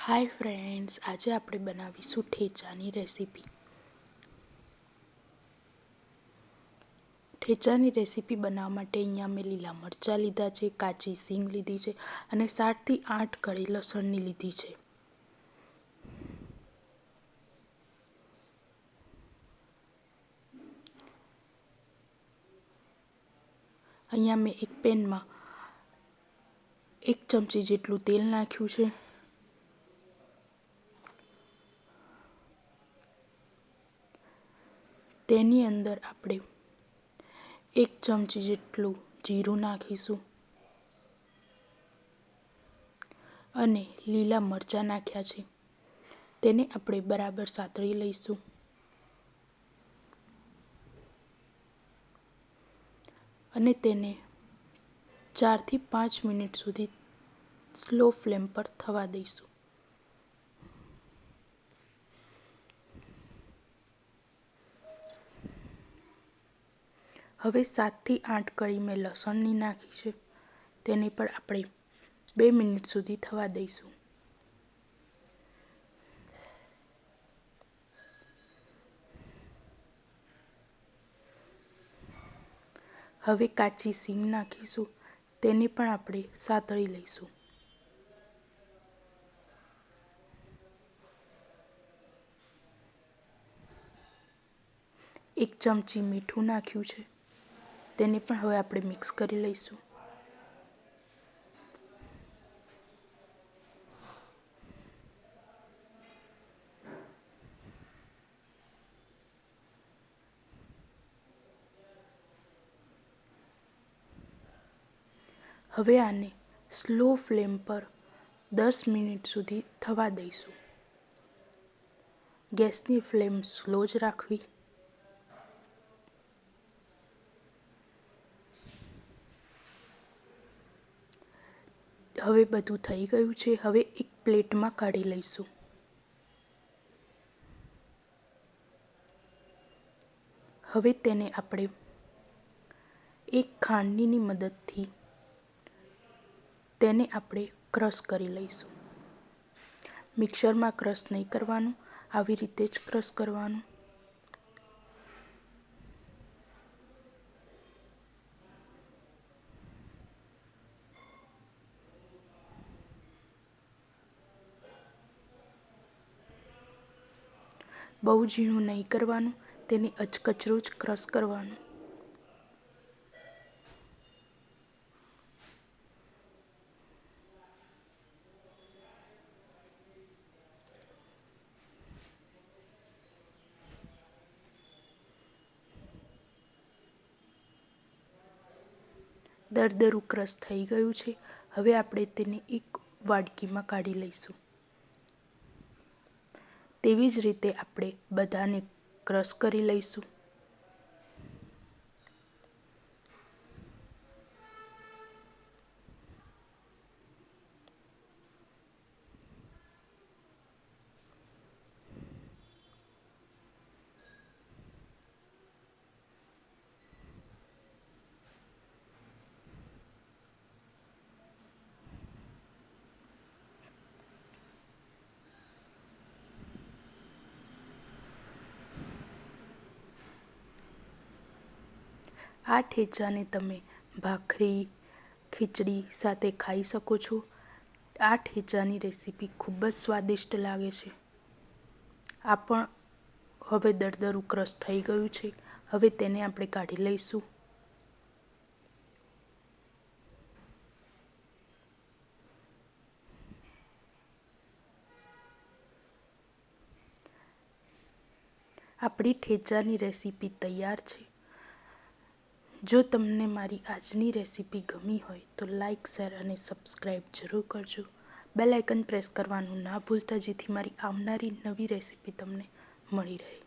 Hi friends આજે આપણે બનાવીશું ઠેચાની રેસીપી. ઠેચાની રેસીપી બનાવવા માટે અહીંયા મેં લીલા મરચાં લીધા છે, કાચી સિંગ લીધી છે અને સાતથી આઠ કળી લસણની લીધી છે. અહીંયા મેં એક પેનમાં એક ચમચી જેટલું તેલ નાખ્યું છે. તેની અંદર આપણે એક ચમચી જેટલું જીરું નાખીશું અને લીલા મરચાં નાખ્યા છે. તેને આપણે બરાબર સાતળી લઈશું. અને તેને ચારથી પાંચ મિનિટ સુધી સ્લો ફ્લેમ પર થવા દઈશું. હવે સાતથી આઠ કળી મેં લસણની નાખી છે. તેને પણ આપણે બે મિનિટ સુધી થવા દઈશું. હવે કાચી સિંગ નાખીશું. તેને પણ આપણે સાતળી લઈશું. એક ચમચી મીઠું નાખ્યું છે. તેને પણ હવે આપણે મિક્સ કરી લઈશું. હવે આને સ્લો ફ્લેમ પર દસ મિનિટ સુધી થવા દઈશું. ગેસની ફ્લેમ સ્લો જ રાખવી. હવે બધું થઈ ગયું છે. હવે એક પ્લેટમાં કાઢી લઈશું. હવે તેને આપણે એક ખાંડણીની મદદથી તેને આપણે ક્રશ કરી લઈશું. મિક્સરમાં ક્રશ નહીં કરવાનું. આવી રીતે જ ક્રશ કરવાનું. બહુ ઝીણું નહીં કરવાનું, તેને અચકચરું જ ક્રશ કરવાનું. દરદરું ક્રશ થઈ ગયું છે. હવે આપણે તેને એક વાડકીમાં કાઢી લઈશું. તેવી જ રીતે આપણે બધાને ક્રશ કરી લઈશું. આ ઠેચાને તમે ભાખરી, ખીચડી સાથે ખાઈ શકો છો. આ ઠેચાની રેસીપી ખૂબ જ સ્વાદિષ્ટ લાગે છે. આ પણ હવે દરદરું ક્રશ થઈ ગયું છે. હવે તેને આપણે કાઢી લઈશું. આપણી ઠેચાની રેસીપી તૈયાર છે. જો તમને મારી આજની રેસીપી ગમી હોય તો લાઇક શેર અને સબસ્ક્રાઈબ જરૂર કરજો. બેલ આઇકન પ્રેસ કરવાનું ના ભૂલતા, જેથી મારી આવનારી નવી રેસીપી તમને મળી રહે.